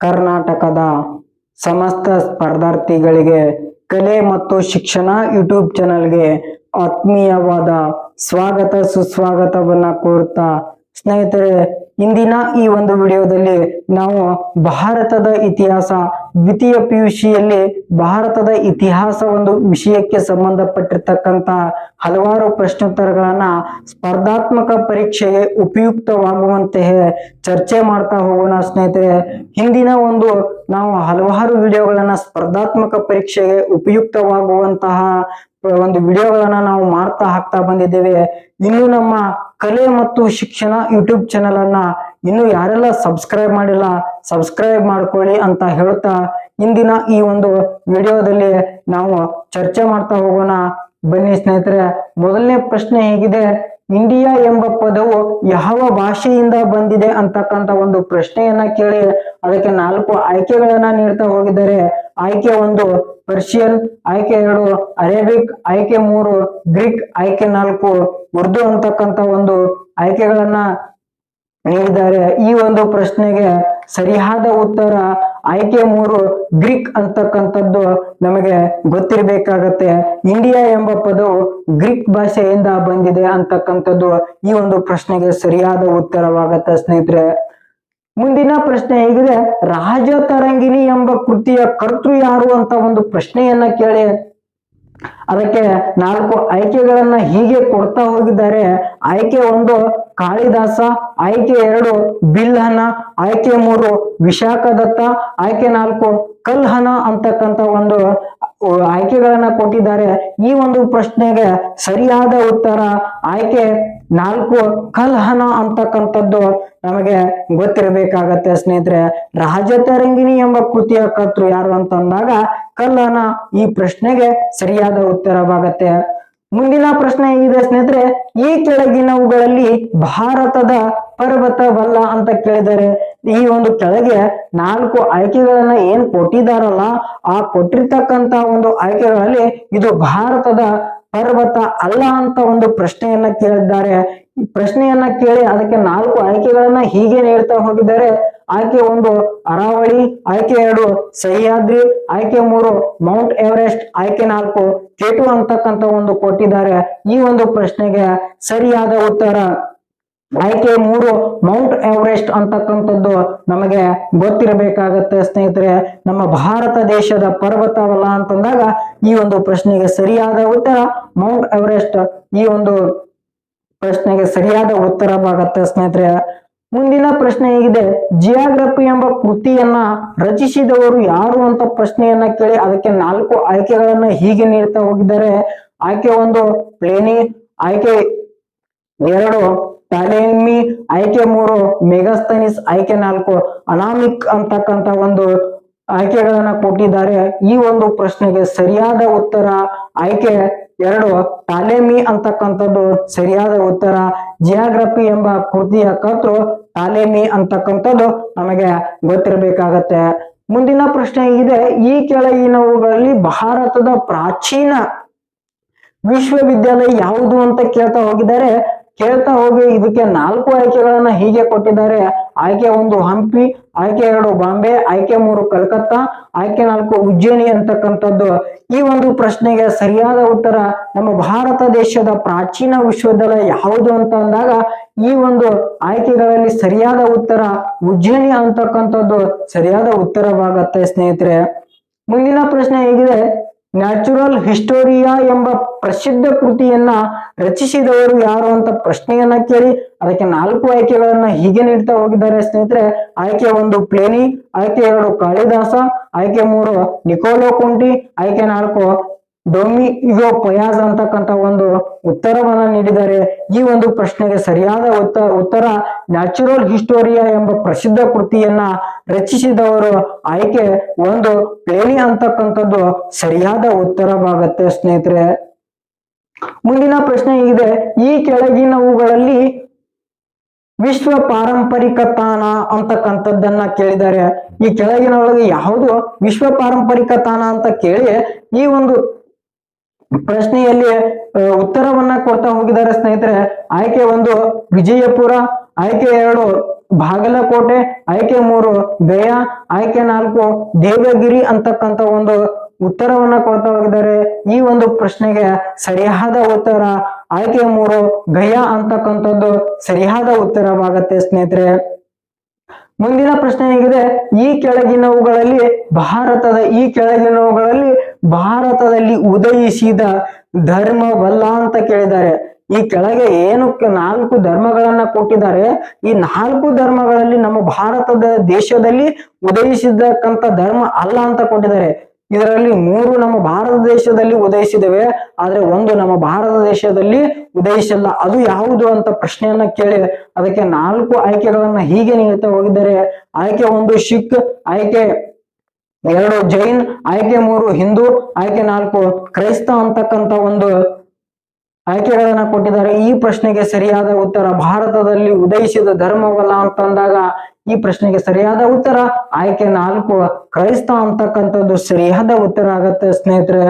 ಕರ್ನಾಟಕದ ಸಮಸ್ತ ಸ್ಪರ್ಧಾರ್ಥಿಗಳಿಗೆ ಕಲೆ ಮತ್ತು ಶಿಕ್ಷಣ ಯೂಟ್ಯೂಬ್ ಚಾನಲ್ಗೆ ಆತ್ಮೀಯವಾದ ಸ್ವಾಗತ, ಸುಸ್ವಾಗತವನ್ನ ಕೋರುತ್ತಾ ಸ್ನೇಹಿತರೆ, ಇಂದಿನ ಈ ಒಂದು ವಿಡಿಯೋದಲ್ಲಿ ನಾವು ಭಾರತದ ಇತಿಹಾಸ ದ್ವಿತೀಯ ಪಿ ಯಲ್ಲಿ ಭಾರತದ ಇತಿಹಾಸ ಒಂದು ವಿಷಯಕ್ಕೆ ಸಂಬಂಧಪಟ್ಟಿರ್ತಕ್ಕಂತ ಹಲವಾರು ಪ್ರಶ್ನೋತ್ತರಗಳನ್ನ ಸ್ಪರ್ಧಾತ್ಮಕ ಪರೀಕ್ಷೆಗೆ ಉಪಯುಕ್ತವಾಗುವಂತೆ ಚರ್ಚೆ ಮಾಡ್ತಾ ಹೋಗೋಣ ಸ್ನೇಹಿತರೆ. ಹಿಂದಿನ ಒಂದು ನಾವು ಹಲವಾರು ವಿಡಿಯೋಗಳನ್ನ ಸ್ಪರ್ಧಾತ್ಮಕ ಪರೀಕ್ಷೆಗೆ ಉಪಯುಕ್ತವಾಗುವಂತಹ ಒಂದು ವಿಡಿಯೋಗಳನ್ನ ನಾವು ಮಾಡ್ತಾ ಹಾಕ್ತಾ ಬಂದಿದ್ದೇವೆ. ಇನ್ನು ನಮ್ಮ ಕಲೆ ಮತ್ತು ಶಿಕ್ಷಣ ಯೂಟ್ಯೂಬ್ ಚಾನೆಲ್ ಅನ್ನ ಇನ್ನು ಯಾರೆಲ್ಲ ಸಬ್ಸ್ಕ್ರೈಬ್ ಮಾಡಿಲ್ಲ ಸಬ್ಸ್ಕ್ರೈಬ್ ಮಾಡ್ಕೊಳ್ಳಿ ಅಂತ ಹೇಳ್ತಾ ಇಂದಿನ ಈ ಒಂದು ವಿಡಿಯೋದಲ್ಲಿ ನಾವು ಚರ್ಚೆ ಮಾಡ್ತಾ ಹೋಗೋಣ. ಬನ್ನಿ ಸ್ನೇಹಿತರೆ, ಮೊದಲನೇ ಪ್ರಶ್ನೆ ಹೇಗಿದೆ. ಇಂಡಿಯಾ ಎಂಬ ಪದವು ಯಾವ ಭಾಷೆಯಿಂದ ಬಂದಿದೆ ಅಂತಕ್ಕಂತ ಒಂದು ಪ್ರಶ್ನೆಯನ್ನ ಕೇಳಿ ಅದಕ್ಕೆ ನಾಲ್ಕು ಆಯ್ಕೆಗಳನ್ನ ನೀಡ್ತಾ ಹೋಗಿದ್ದಾರೆ. ಆಯ್ಕೆ ಒಂದು ಪರ್ಷಿಯನ್, ಆಯ್ಕೆ ಎರಡು ಅರೇಬಿಕ್, ಆಯ್ಕೆ ಮೂರು ಗ್ರೀಕ್, ಆಯ್ಕೆ ನಾಲ್ಕು ಉರ್ದು ಅಂತಕ್ಕಂತ ಒಂದು ಆಯ್ಕೆಗಳನ್ನ ನೀಡಿದ್ದಾರೆ. ಈ ಒಂದು ಪ್ರಶ್ನೆಗೆ ಸರಿಯಾದ ಉತ್ತರ ಆಯ್ಕೆ ಮೂರು ಗ್ರೀಕ್ ಅಂತಕ್ಕಂಥದ್ದು ನಮಗೆ ಗೊತ್ತಿರಬೇಕಾಗತ್ತೆ. ಇಂಡಿಯಾ ಎಂಬ ಪದವು ಗ್ರೀಕ್ ಭಾಷೆಯಿಂದ ಬಂದಿದೆ ಅಂತಕ್ಕಂಥದ್ದು ಈ ಒಂದು ಪ್ರಶ್ನೆಗೆ ಸರಿಯಾದ ಉತ್ತರವಾಗತ್ತೆ ಸ್ನೇಹಿತರೆ. ಮುಂದಿನ ಪ್ರಶ್ನೆ ಹೇಗಿದೆ ರಾಜತರಂಗಿಣಿ ಎಂಬ ಕೃತಿಯ ಕರ್ತೃ ಯಾರು ಅಂತ ಒಂದು ಪ್ರಶ್ನೆಯನ್ನ ಕೇಳಿ. ಅದಕ್ಕೆ ನಾಲ್ಕು ಆಯ್ಕೆಗಳನ್ನ ಹೀಗೆ ಕೊಡ್ತಾ ಹೋಗಿದ್ದಾರೆ. ಆಯ್ಕೆ ಒಂದು ಕಾಳಿದಾಸ, ಆಯ್ಕೆ ಎರಡು ಬಿಲ್ಹನ, ಆಯ್ಕೆ ಮೂರು ವಿಶಾಖದತ್ತ, ಆಯ್ಕೆ ನಾಲ್ಕು ಕಲ್ಹನ ಅಂತಕ್ಕಂತ ಒಂದು ಆಯ್ಕೆಗಳನ್ನ ಕೊಟ್ಟಿದ್ದಾರೆ. ಈ ಒಂದು ಪ್ರಶ್ನೆಗೆ ಸರಿಯಾದ ಉತ್ತರ ಆಯ್ಕೆ ನಾಲ್ಕು ಕಲ್ಹನ ಅಂತಕ್ಕಂಥದ್ದು ನಮಗೆ ಗೊತ್ತಿರಬೇಕಾಗತ್ತೆ ಸ್ನೇಹಿತರೆ. ರಾಜತರಂಗಿಣಿ ಎಂಬ ಕೃತಿಯ ಕರ್ತೃ ಯಾರು ಅಂತಂದಾಗ ಕಲ್ಹನ ಈ ಪ್ರಶ್ನೆಗೆ ಸರಿಯಾದ ಉತ್ತರವಾಗತ್ತೆ. ಮುಂದಿನ ಪ್ರಶ್ನೆ ಇದೆ ಸ್ನೇಹಿತರೆ, ಈ ಕೆಳಗಿನವುಗಳಲ್ಲಿ ಭಾರತದ ಪರ್ವತವಲ್ಲ ಅಂತ ಕೇಳಿದರೆ, ಈ ಒಂದು ಕೆಳಗೆ ನಾಲ್ಕು ಆಯ್ಕೆಗಳನ್ನ ಏನ್ ಕೊಟ್ಟಿದಾರಲ್ಲ ಆ ಕೊಟ್ಟಿರ್ತಕ್ಕಂತ ಒಂದು ಆಯ್ಕೆಗಳಲ್ಲಿ ಇದು ಭಾರತದ ಪರ್ವತ ಅಲ್ಲ ಅಂತ ಒಂದು ಪ್ರಶ್ನೆಯನ್ನ ಕೇಳಿದ್ದಾರೆ. ಪ್ರಶ್ನೆಯನ್ನ ಕೇಳಿ ಅದಕ್ಕೆ ನಾಲ್ಕು ಆಯ್ಕೆಗಳನ್ನ ಹೀಗೆ ನೀಡ್ತಾ ಹೋಗಿದ್ದಾರೆ. ಆಯ್ಕೆ ಒಂದು ಅರಾವಳಿ, ಆಯ್ಕೆ ಎರಡು ಸಹ್ಯಾದ್ರಿ, ಆಯ್ಕೆ ಮೂರು ಮೌಂಟ್ ಎವರೆಸ್ಟ್, ಆಯ್ಕೆ ನಾಲ್ಕು ಕೇಟು ಅಂತಕ್ಕಂತ ಒಂದು ಕೊಟ್ಟಿದ್ದಾರೆ. ಈ ಒಂದು ಪ್ರಶ್ನೆಗೆ ಸರಿಯಾದ ಉತ್ತರ ಆಯ್ಕೆ ಮೂರು ಮೌಂಟ್ ಎವರೆಸ್ಟ್ ಅಂತಕ್ಕಂಥದ್ದು ನಮಗೆ ಗೊತ್ತಿರಬೇಕಾಗತ್ತೆ ಸ್ನೇಹಿತರೆ. ನಮ್ಮ ಭಾರತ ದೇಶದ ಪರ್ವತವಲ್ಲ ಅಂತಂದಾಗ ಈ ಒಂದು ಪ್ರಶ್ನೆಗೆ ಸರಿಯಾದ ಉತ್ತರ ಮೌಂಟ್ ಎವರೆಸ್ಟ್ ಈ ಒಂದು ಪ್ರಶ್ನೆಗೆ ಸರಿಯಾದ ಉತ್ತರವಾಗತ್ತೆ ಸ್ನೇಹಿತರೆ. ಮುಂದಿನ ಪ್ರಶ್ನೆ ಹೇಗಿದೆ. ಜಿಯಾಗ್ರಫಿ ಎಂಬ ಕೃತಿಯನ್ನ ರಚಿಸಿದವರು ಯಾರು ಅಂತ ಪ್ರಶ್ನೆಯನ್ನ ಕೇಳಿ ಅದಕ್ಕೆ ನಾಲ್ಕು ಆಯ್ಕೆಗಳನ್ನ ಹೀಗೆ ನೀಡ್ತಾ ಹೋಗಿದ್ದಾರೆ. ಆಯ್ಕೆ ಒಂದು, ಪ್ಲೇನಿ. ಆಯ್ಕೆ ಎರಡು ಟಾಲೆಮಿ ಆಯ್ಕೆ ಮೂರು, ಮೆಗಾಸ್ತನಿಸ್. ಆಯ್ಕೆ ನಾಲ್ಕು, ಅನಾಮಿಕ್ ಅಂತಕ್ಕಂತ ಒಂದು ಆಯ್ಕೆಗಳನ್ನ ಕೊಟ್ಟಿದ್ದಾರೆ. ಈ ಒಂದು ಪ್ರಶ್ನೆಗೆ ಸರಿಯಾದ ಉತ್ತರ ಆಯ್ಕೆ ಎರಡು ಟಾಲೆಮಿ ಅಂತಕ್ಕಂಥದ್ದು ಸರಿಯಾದ ಉತ್ತರ. ಜಿಯಾಗ್ರಫಿ ಎಂಬ ಕೃತಿಯ ಕರ್ತೃ ಟಾಲೆಮಿ ಅಂತಕ್ಕಂಥದ್ದು ನಮಗೆ ಗೊತ್ತಿರಬೇಕಾಗತ್ತೆ. ಮುಂದಿನ ಪ್ರಶ್ನೆ ಇದೆ. ಈ ಕೆಳಗಿನವುಗಳಲ್ಲಿ ಭಾರತದ ಪ್ರಾಚೀನ ವಿಶ್ವವಿದ್ಯಾಲಯ ಯಾವುದು ಅಂತ ಕೇಳ್ತಾ ಹೋಗಿದ್ದಾರೆ. ಕೇಳ್ತಾ ಹೋಗಿ ಇದಕ್ಕೆ ನಾಲ್ಕು ಆಯ್ಕೆಗಳನ್ನ ಹೀಗೆ ಕೊಟ್ಟಿದ್ದಾರೆ. ಆಯ್ಕೆ ಒಂದು ಹಂಪಿ, ಆಯ್ಕೆ ಎರಡು ಬಾಂಬೆ, ಆಯ್ಕೆ ಮೂರು ಕಲ್ಕತ್ತಾ, ಆಯ್ಕೆ ನಾಲ್ಕು ಉಜ್ಜಯಿನಿ ಅಂತಕ್ಕಂಥದ್ದು. ಈ ಒಂದು ಪ್ರಶ್ನೆಗೆ ಸರಿಯಾದ ಉತ್ತರ ನಮ್ಮ ಭಾರತ ದೇಶದ ಪ್ರಾಚೀನ ವಿಶ್ವವಿದ್ಯಾಲಯ ಯಾವುದು ಅಂತ ಅಂದಾಗ, ಈ ಒಂದು ಆಯ್ಕೆಗಳಲ್ಲಿ ಸರಿಯಾದ ಉತ್ತರ ಉಜ್ಜಯಿನಿ ಅಂತಕ್ಕಂಥದ್ದು ಸರಿಯಾದ ಉತ್ತರವಾಗತ್ತೆ ಸ್ನೇಹಿತರೆ. ಮುಂದಿನ ಪ್ರಶ್ನೆ ಹೇಗಿದೆ, ನ್ಯಾಚುರಲ್ ಹಿಸ್ಟೋರಿಯಾ ಎಂಬ ಪ್ರಸಿದ್ಧ ಕೃತಿಯನ್ನ ರಚಿಸಿದವರು ಯಾರು ಅಂತ ಪ್ರಶ್ನೆಯನ್ನ ಕೇಳಿ ಅದಕ್ಕೆ ನಾಲ್ಕು ಆಯ್ಕೆಗಳನ್ನ ಹೀಗೆ ನೀಡ್ತಾ ಹೋಗಿದ್ದಾರೆ ಸ್ನೇಹಿತರೆ. ಆಯ್ಕೆ ಒಂದು ಪ್ಲೇನಿ, ಆಯ್ಕೆ ಎರಡು ಕಾಳಿದಾಸ, ಆಯ್ಕೆ ಮೂರು ನಿಕೋಲೋ ಕುಂಟಿ, ಆಯ್ಕೆ ನಾಲ್ಕು ಡೊಮಿಯೋ ಪಯಾಜ್ ಅಂತಕ್ಕಂತ ಒಂದು ಉತ್ತರವನ್ನ ನೀಡಿದ್ದಾರೆ. ಈ ಒಂದು ಪ್ರಶ್ನೆಗೆ ಸರಿಯಾದ ಉತ್ತರ ಉತ್ತರ ನ್ಯಾಚುರಲ್ ಹಿಸ್ಟೋರಿಯಾ ಎಂಬ ಪ್ರಸಿದ್ಧ ಕೃತಿಯನ್ನ ರಚಿಸಿದವರು ಆಯ್ಕೆ ಒಂದು ಪ್ಲೇನಿ ಅಂತಕ್ಕಂಥದ್ದು ಸರಿಯಾದ ಉತ್ತರವಾಗತ್ತೆ ಸ್ನೇಹಿತರೆ. ಮುಂದಿನ ಪ್ರಶ್ನೆ ಇದೆ ಈ ಕೆಳಗಿನವುಗಳಲ್ಲಿ ವಿಶ್ವ ಪಾರಂಪರಿಕ ತಾಣ ಅಂತಕ್ಕಂಥದ್ದನ್ನ ಕೇಳಿದ್ದಾರೆ. ಈ ಕೆಳಗಿನ ಒಳಗೆ ಯಾವುದು ವಿಶ್ವ ಪಾರಂಪರಿಕ ತಾಣ ಅಂತ ಕೇಳಿ ಈ ಒಂದು ಪ್ರಶ್ನೆಯಲ್ಲಿ ಉತ್ತರವನ್ನ ಕೊಡ್ತಾ ಹೋಗಿದ್ದಾರೆ ಸ್ನೇಹಿತರೆ. ಆಯ್ಕೆ ಒಂದು ವಿಜಯಪುರ, ಆಯ್ಕೆ ಎರಡು ಬಾಗಲಕೋಟೆ, ಆಯ್ಕೆ ಮೂರು ಗಯಾ, ಆಯ್ಕೆ ನಾಲ್ಕು ದೇವಗಿರಿ ಅಂತಕ್ಕಂಥ ಒಂದು ಉತ್ತರವನ್ನ ಕೊಡ್ತಾ ಹೋಗಿದ್ದಾರೆ. ಈ ಒಂದು ಪ್ರಶ್ನೆಗೆ ಸರಿಯಾದ ಉತ್ತರ ಆಯ್ಕೆ ಮೂರು ಗಯಾ ಅಂತಕ್ಕಂಥದ್ದು ಸರಿಯಾದ ಉತ್ತರವಾಗತ್ತೆ ಸ್ನೇಹಿತರೆ. ಮುಂದಿನ ಪ್ರಶ್ನೆ ಹೇಗಿದೆ. ಈ ಕೆಳಗಿನವುಗಳಲ್ಲಿ ಭಾರತದ, ಈ ಕೆಳಗಿನವುಗಳಲ್ಲಿ ಭಾರತದಲ್ಲಿ ಉದಯಿಸಿದ ಧರ್ಮವಲ್ಲ ಅಂತ ಕೇಳಿದ್ದಾರೆ. ಈ ಕೆಳಗೆ ಏನು ನಾಲ್ಕು ಧರ್ಮಗಳನ್ನ ಕೊಟ್ಟಿದ್ದಾರೆ. ಈ ನಾಲ್ಕು ಧರ್ಮಗಳಲ್ಲಿ ನಮ್ಮ ಭಾರತದ ದೇಶದಲ್ಲಿ ಉದಯಿಸಿದಕ್ಕಂಥ ಧರ್ಮ ಅಲ್ಲ ಅಂತ ಕೊಟ್ಟಿದ್ದಾರೆ. ಇದರಲ್ಲಿ ಮೂರು ನಮ್ಮ ಭಾರತ ದೇಶದಲ್ಲಿ ಉದಯಿಸಿದವೆ, ಆದ್ರೆ ಒಂದು ನಮ್ಮ ಭಾರತ ದೇಶದಲ್ಲಿ ಉದಯಿಸಿಲ್ಲ. ಅದು ಯಾವುದು ಅಂತ ಪ್ರಶ್ನೆಯನ್ನ ಕೇಳಿ ಅದಕ್ಕೆ ನಾಲ್ಕು ಆಯ್ಕೆಗಳನ್ನ ಹೀಗೆ ನೀಡುತ್ತಾ ಹೋಗಿದ್ದಾರೆ. ಆಯ್ಕೆ ಒಂದು ಶಿಖ್ ಆಯ್ಕೆ ಎರಡು ಜೈನ್, ಆಯ್ಕೆ ಮೂರು ಹಿಂದೂ, ಆಯ್ಕೆ ನಾಲ್ಕು ಕ್ರೈಸ್ತ ಅಂತಕ್ಕಂತ ಒಂದು ಆಯ್ಕೆಗಳನ್ನ ಕೊಟ್ಟಿದ್ದಾರೆ. ಈ ಪ್ರಶ್ನೆಗೆ ಸರಿಯಾದ ಉತ್ತರ, ಭಾರತದಲ್ಲಿ ಉದಯಿಸಿದ ಧರ್ಮವಲ್ಲ ಅಂತಂದಾಗ ಈ ಪ್ರಶ್ನೆಗೆ ಸರಿಯಾದ ಉತ್ತರ? ಆಯ್ಕೆ ನಾಲ್ಕು. ಕ್ರೈಸ್ತ ಅಂತಕ್ಕಂಥದ್ದು ಸರಿಯಾದ ಉತ್ತರ ಆಗತ್ತೆ ಸ್ನೇಹಿತರೆ.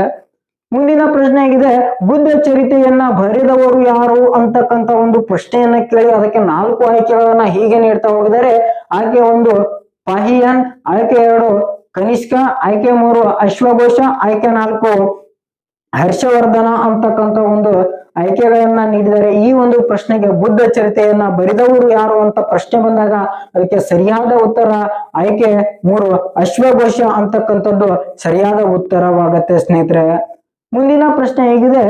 ಮುಂದಿನ ಪ್ರಶ್ನೆ ಆಗಿದೆ, ಬುದ್ಧ ಚರಿತೆಯನ್ನ ಬರೆದವರು ಯಾರು ಅಂತಕ್ಕಂತ ಒಂದು ಪ್ರಶ್ನೆಯನ್ನ ಕೇಳಿ ಅದಕ್ಕೆ ನಾಲ್ಕು ಆಯ್ಕೆಗಳನ್ನ ಹೀಗೆ ನೀಡ್ತಾ ಹೋಗಿದ್ದಾರೆ. ಆಯ್ಕೆ ಒಂದು, ಪಾಹಿಯನ್. ಆಯ್ಕೆ ಎರಡು, ಕನಿಷ್ಕ. ಆಯ್ಕೆ ಮೂರು, ಅಶ್ವಘೋಷ. ಆಯ್ಕೆ ನಾಲ್ಕು, ಹರ್ಷವರ್ಧನ ಅಂತಕ್ಕಂಥ ಒಂದು ಆಯ್ಕೆಗಳನ್ನ ನೀಡಿದರೆ ಈ ಒಂದು ಪ್ರಶ್ನೆಗೆ ಬುದ್ಧ ಚರಿತೆಯನ್ನ ಬರೆದವರು ಯಾರು ಅಂತ ಪ್ರಶ್ನೆ ಬಂದಾಗ ಅದಕ್ಕೆ ಸರಿಯಾದ ಉತ್ತರ ಆಯ್ಕೆ ಮೂರು ಅಶ್ವಘೋಷ ಅಂತಕ್ಕಂಥದ್ದು ಸರಿಯಾದ ಉತ್ತರವಾಗತ್ತೆ ಸ್ನೇಹಿತರೆ. ಮುಂದಿನ ಪ್ರಶ್ನೆ ಹೇಗಿದೆ?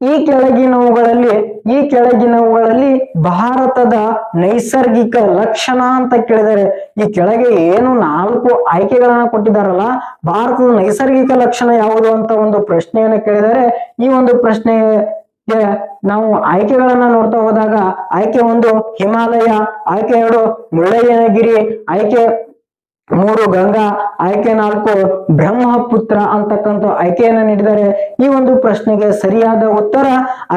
ಈ ಕೆಳಗಿನವುಗಳಲ್ಲಿ ಈ ಕೆಳಗಿನವುಗಳಲ್ಲಿ ಭಾರತದ ನೈಸರ್ಗಿಕ ಲಕ್ಷಣ ಅಂತ ಕೇಳಿದರೆ, ಈ ಕೆಳಗೆ ಏನು ನಾಲ್ಕು ಆಯ್ಕೆಗಳನ್ನ ಕೊಟ್ಟಿದ್ದಾರಲ್ಲ, ಭಾರತದ ನೈಸರ್ಗಿಕ ಲಕ್ಷಣ ಯಾವುದು ಅಂತ ಒಂದು ಪ್ರಶ್ನೆಯನ್ನ ಕೇಳಿದರೆ, ಈ ಒಂದು ಪ್ರಶ್ನೆಗೆ ನಾವು ಆಯ್ಕೆಗಳನ್ನ ನೋಡ್ತಾ ಹೋದಾಗ, ಆಯ್ಕೆ ಒಂದು ಹಿಮಾಲಯ, ಆಯ್ಕೆ ಎರಡು ಮುಳ್ಳಯ್ಯನಗಿರಿ, ಆಯ್ಕೆ ಮೂರು ಗಂಗಾ, ಆಯ್ಕೆ ನಾಲ್ಕು ಬ್ರಹ್ಮಪುತ್ರ ಅಂತಕ್ಕಂಥ ಆಯ್ಕೆಯನ್ನ ನೀಡಿದ್ದಾರೆ. ಈ ಒಂದು ಪ್ರಶ್ನೆಗೆ ಸರಿಯಾದ ಉತ್ತರ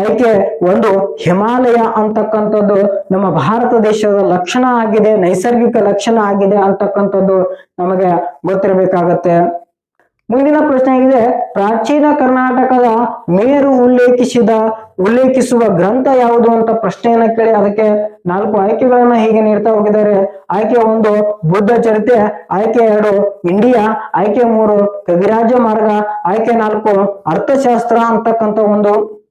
ಆಯ್ಕೆ ಒಂದು ಹಿಮಾಲಯ ಅಂತಕ್ಕಂಥದ್ದು ನಮ್ಮ ಭಾರತ ದೇಶದ ಲಕ್ಷಣ ಆಗಿದೆ, ನೈಸರ್ಗಿಕ ಲಕ್ಷಣ ಆಗಿದೆ ಅಂತಕ್ಕಂಥದ್ದು ನಮಗೆ ಗೊತ್ತಿರಬೇಕಾಗತ್ತೆ. ಮುಂದಿನ ಪ್ರಶ್ನೆ ಆಗಿದೆ, ಪ್ರಾಚೀನ ಕರ್ನಾಟಕದ ಮೇರು ಉಲ್ಲೇಖಿಸಿದ, ಉಲ್ಲೇಖಿಸುವ ಗ್ರಂಥ ಯಾವುದು ಅಂತ ಪ್ರಶ್ನೆಯನ್ನ ಕೇಳಿ ಅದಕ್ಕೆ ನಾಲ್ಕು ಆಯ್ಕೆಗಳನ್ನ ಹೀಗೆ ನೀಡ್ತಾ ಹೋಗಿದ್ದಾರೆ. ಆಯ್ಕೆ ಒಂದು, ಬುದ್ಧ ಚರಿತೆ, ಆಯ್ಕೆ ಎರಡು, ಇಂಡಿಯಾ, ಆಯ್ಕೆ ಮೂರು, ಕವಿರಾಜ ಮಾರ್ಗ, ಆಯ್ಕೆ ನಾಲ್ಕು, ಅರ್ಥಶಾಸ್ತ್ರ ಅಂತಕ್ಕಂಥ ಒಂದು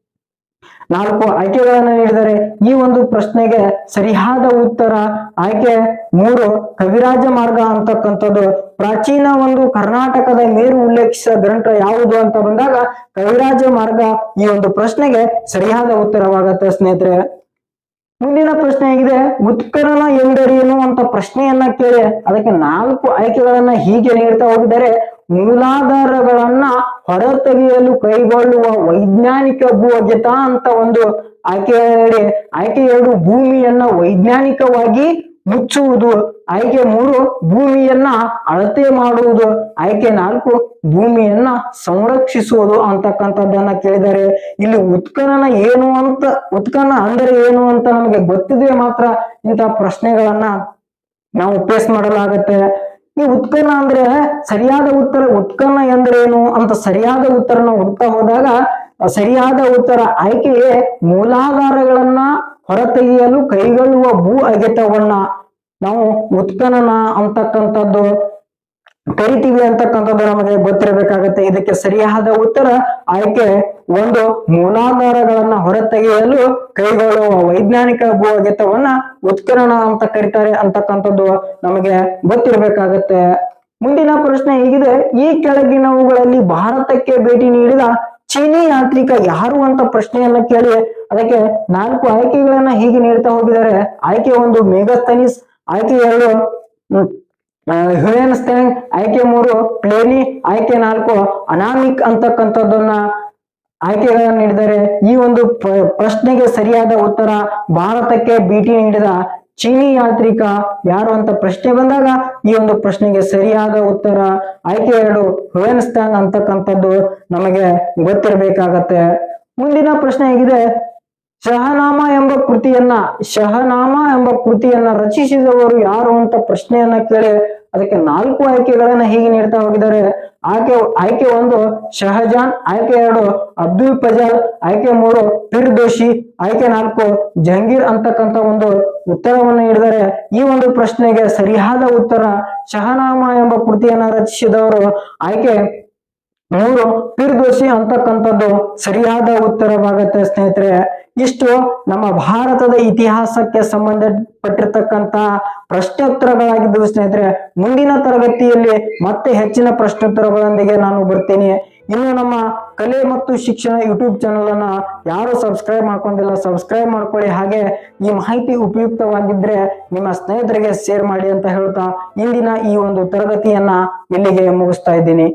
ನಾಲ್ಕು ಆಯ್ಕೆಗಳನ್ನ ನೀಡಿದರೆ ಈ ಒಂದು ಪ್ರಶ್ನೆಗೆ ಸರಿಯಾದ ಉತ್ತರ ಆಯ್ಕೆ ಮೂರು ಕವಿರಾಜ ಮಾರ್ಗ ಅಂತಕ್ಕಂಥದ್ದು. ಪ್ರಾಚೀನ ಒಂದು ಕರ್ನಾಟಕದ ಮೇರು ಉಲ್ಲೇಖಿಸಿದ ಗ್ರಂಥ ಯಾವುದು ಅಂತ ಬಂದಾಗ ಕವಿರಾಜ ಮಾರ್ಗ ಈ ಒಂದು ಪ್ರಶ್ನೆಗೆ ಸರಿಯಾದ ಉತ್ತರವಾಗತ್ತೆ ಸ್ನೇಹಿತರೆ. ಮುಂದಿನ ಪ್ರಶ್ನೆ ಆಗಿದೆ ಉತ್ಕಲನ ಎಂದರೇನು ಅಂತ ಪ್ರಶ್ನೆಯನ್ನ ಕೇಳಿ, ಅದಕ್ಕೆ ನಾಲ್ಕು ಆಯ್ಕೆಗಳನ್ನ ಹೀಗೆ ನೀಡ್ತಾ ಹೋಗಿದ್ದಾರೆ. ಮೂಲಾಧಾರಗಳನ್ನ ಹೊರತೆಗೆಯಲು ಕೈಗೊಳ್ಳುವ ವೈಜ್ಞಾನಿಕ ಭೂವಜ್ಞತ ಅಂತ ಒಂದು ಆಯ್ಕೆ ಆಯ್ಕೆ ಎರಡು, ಭೂಮಿಯನ್ನ ವೈಜ್ಞಾನಿಕವಾಗಿ ಮುಚ್ಚುವುದು. ಆಯ್ಕೆ ಮೂರು, ಭೂಮಿಯನ್ನ ಅಳತೆ ಮಾಡುವುದು. ಆಯ್ಕೆ ನಾಲ್ಕು, ಭೂಮಿಯನ್ನ ಸಂರಕ್ಷಿಸುವುದು ಅಂತಕ್ಕಂಥದ್ದನ್ನ ಕೇಳಿದರೆ, ಇಲ್ಲಿ ಉತ್ಖನನ ಏನು ಅಂತ ಉತ್ಖನ ಅಂದರೆ ಏನು ಅಂತ ನಮಗೆ ಗೊತ್ತಿದೆ ಮಾತ್ರ ಇಂತಹ ಪ್ರಶ್ನೆಗಳನ್ನ ನಾವು ಪೇಸ್ ಮಾಡಲಾಗತ್ತೆ. ಈ ಉತ್ಪನ್ನ ಅಂದ್ರೆ ಸರಿಯಾದ ಉತ್ತರ ಉತ್ಪನ್ನ ಎಂದರೇನು? ಅಂತ ಸರಿಯಾದ ಉತ್ತರನ ಹುಡ್ತಾ ಹೋದಾಗ, ಸರಿಯಾದ ಉತ್ತರ ಆಯ್ಕೆಯೇ ಮೂಲಾಧಾರಗಳನ್ನ ಹೊರತೆಗೆಯಲು ಕೈಗೊಳ್ಳುವ ಭೂ ಅಗೆತವನ್ನ. ನಾವು ಉತ್ಖನನ ಅಂತಕ್ಕಂಥದ್ದು, ಕರಿತೀವಿ ಅಂತಕ್ಕಂಥದ್ದು ನಮಗೆ ಗೊತ್ತಿರಬೇಕಾಗತ್ತೆ. ಇದಕ್ಕೆ ಸರಿಯಾದ ಉತ್ತರ ಆಯ್ಕೆ ಒಂದು ಮೂಲಾಧಾರಗಳನ್ನ ಹೊರತೆಗೆಯಲು ಕೈಗೊಳ್ಳುವ ವೈಜ್ಞಾನಿಕ ಭೂ ಉತ್ಕಿರಣ ಅಂತ ಕರೀತಾರೆ ಅಂತಕ್ಕಂಥದ್ದು ನಮಗೆ ಗೊತ್ತಿರಬೇಕಾಗತ್ತೆ. ಮುಂದಿನ ಪ್ರಶ್ನೆ ಹೀಗಿದೆ, ಈ ಕೆಳಗಿನವುಗಳಲ್ಲಿ ಭಾರತಕ್ಕೆ ಭೇಟಿ ನೀಡಿದ ಚೀನಿ ಯಾತ್ರಿಕ ಯಾರು ಅಂತ ಪ್ರಶ್ನೆಯನ್ನ ಕೇಳಿ ಅದಕ್ಕೆ ನಾಲ್ಕು ಆಯ್ಕೆಗಳನ್ನ ಹೀಗೆ ನೀಡ್ತಾ ಹೋಗಿದ್ದಾರೆ. ಆಯ್ಕೆ ಒಂದು ಮೇಘಸ್ತನಿಸ್, ಆಯ್ಕೆ ಎರಡು ಹ್ಯೂಯನ್ ಸ್ಟ್ಯಾಂಗ್ ಆಯ್ಕೆ ಮೂರು ಪ್ಲೇನಿ ಆಯ್ಕೆ ನಾಲ್ಕು ಅನಾಮಿಕ್ ಅಂತಕ್ಕಂಥದ್ದನ್ನ ಆಯ್ಕೆಗಳನ್ನು ನೀಡಿದರೆ ಈ ಒಂದು ಪ್ರ- ಪ್ರಶ್ನೆಗೆ ಸರಿಯಾದ ಉತ್ತರ ಭಾರತಕ್ಕೆ ಭೇಟಿ ನೀಡಿದ ಚೀನಿ ಯಾತ್ರಿಕ ಯಾರು ಅಂತ ಪ್ರಶ್ನೆ ಬಂದಾಗ ಈ ಒಂದು ಪ್ರಶ್ನೆಗೆ ಸರಿಯಾದ ಉತ್ತರ ಆಯ್ಕೆ ಎರಡು ಹುವೆನ್ಸ್ಟಾಂಗ್ ಅಂತಕ್ಕಂಥದ್ದು ನಮಗೆ ಗೊತ್ತಿರಬೇಕಾಗತ್ತೆ. ಮುಂದಿನ ಪ್ರಶ್ನೆ ಹೇಗಿದೆ, ಶಹನಾಮ ಎಂಬ ಕೃತಿಯನ್ನ, ಶಹನಾಮ ಎಂಬ ಕೃತಿಯನ್ನ ರಚಿಸಿದವರು ಯಾರು ಅಂತ ಪ್ರಶ್ನೆಯನ್ನ ಕೇಳಿ ಅದಕ್ಕೆ ನಾಲ್ಕು ಆಯ್ಕೆಗಳನ್ನ ಹೀಗೆ ನೀಡ್ತಾ ಹೋಗಿದ್ದಾರೆ. ಆಯ್ಕೆ ಆಯ್ಕೆ ಒಂದು ಶಹಜಾನ್, ಆಯ್ಕೆ ಎರಡು ಅಬ್ದುಲ್ ಫಜಲ್, ಆಯ್ಕೆ ಮೂರು ಫಿರ್ದೋಷಿ, ಆಯ್ಕೆ ನಾಲ್ಕು ಜಹಂಗೀರ್ ಅಂತಕ್ಕಂತ ಒಂದು ಉತ್ತರವನ್ನು ನೀಡಿದರೆ ಈ ಒಂದು ಪ್ರಶ್ನೆಗೆ ಸರಿಯಾದ ಉತ್ತರ ಶಹನಾಮ ಎಂಬ ಕೃತಿಯನ್ನ ರಚಿಸಿದವರು ಆಯ್ಕೆ ಮೂರು ಪಿರ್ದೋಸಿ ಅಂತಕ್ಕಂಥದ್ದು ಸರಿಯಾದ ಉತ್ತರವಾಗತ್ತೆ ಸ್ನೇಹಿತರೆ. ಇಷ್ಟು ನಮ್ಮ ಭಾರತದ ಇತಿಹಾಸಕ್ಕೆ ಸಂಬಂಧಪಟ್ಟಿರ್ತಕ್ಕಂತ ಪ್ರಶ್ನೋತ್ತರಗಳಾಗಿದ್ದವು ಸ್ನೇಹಿತರೆ, ಮುಂದಿನ ತರಗತಿಯಲ್ಲಿ ಮತ್ತೆ ಹೆಚ್ಚಿನ ಪ್ರಶ್ನೋತ್ತರಗಳೊಂದಿಗೆ ನಾನು ಬರ್ತೀನಿ. ಇನ್ನು ನಮ್ಮ ಕಲೆ ಮತ್ತು ಶಿಕ್ಷಣ ಯೂಟ್ಯೂಬ್ ಚಾನಲ್ ಅನ್ನ ಯಾರು ಸಬ್ಸ್ಕ್ರೈಬ್ ಮಾಡ್ಕೊಂಡಿಲ್ಲ, ಸಬ್ಸ್ಕ್ರೈಬ್ ಮಾಡ್ಕೊಳ್ಳಿ. ಹಾಗೆ ಈ ಮಾಹಿತಿ ಉಪಯುಕ್ತವಾಗಿದ್ರೆ ನಿಮ್ಮ ಸ್ನೇಹಿತರಿಗೆ ಶೇರ್ ಮಾಡಿ ಅಂತ ಹೇಳ್ತಾ ಇಂದಿನ ಈ ಒಂದು ತರಗತಿಯನ್ನ ಇಲ್ಲಿಗೆ ಮುಗಿಸ್ತಾ ಇದ್ದೀನಿ.